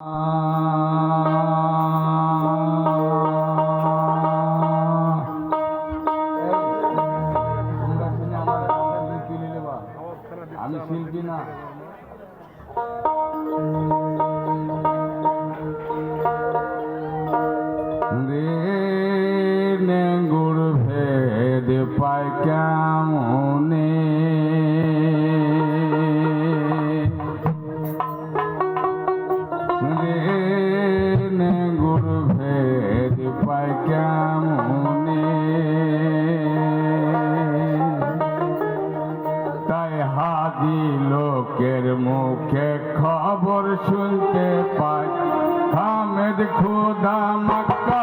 আমি শিল্পী না গুড় ভেদ পায় কেমনে? খবর শুনতে পাই হামেদ খোদা মক্কা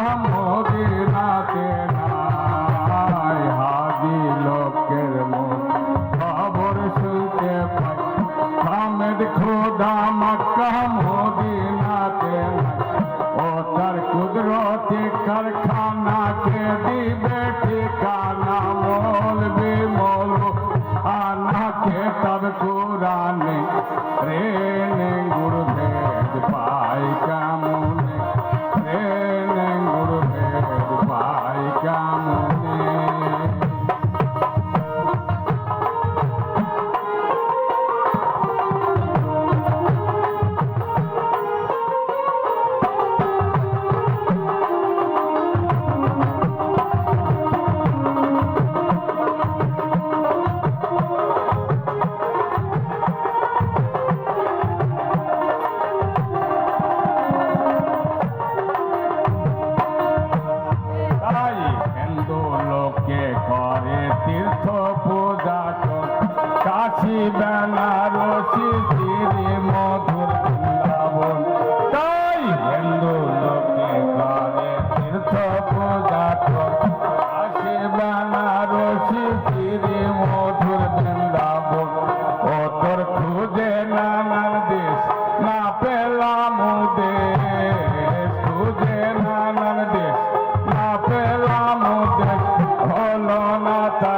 না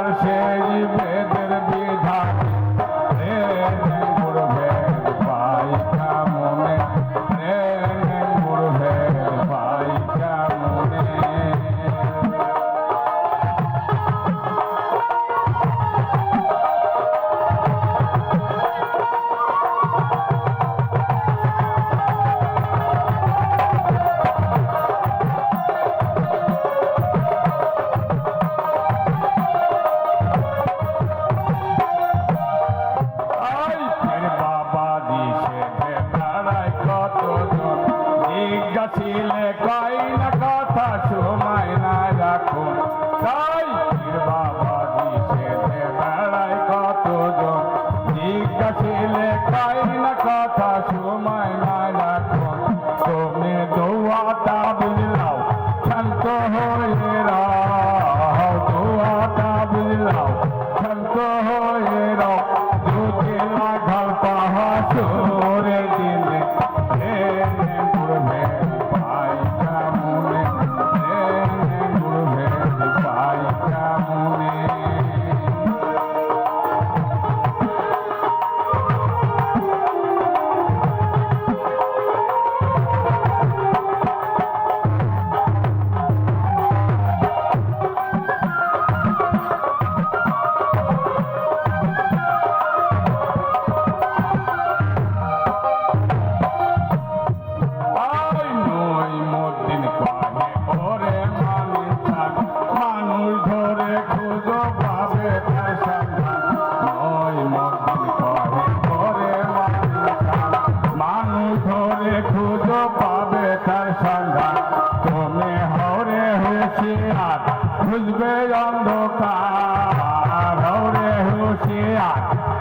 খুঁজবে অন্ধকার হরে হুশিয়ার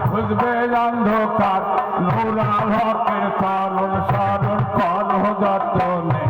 খুঁজবে অন্ধকার। নোরা হকের করণ স্মরণ কর যতনে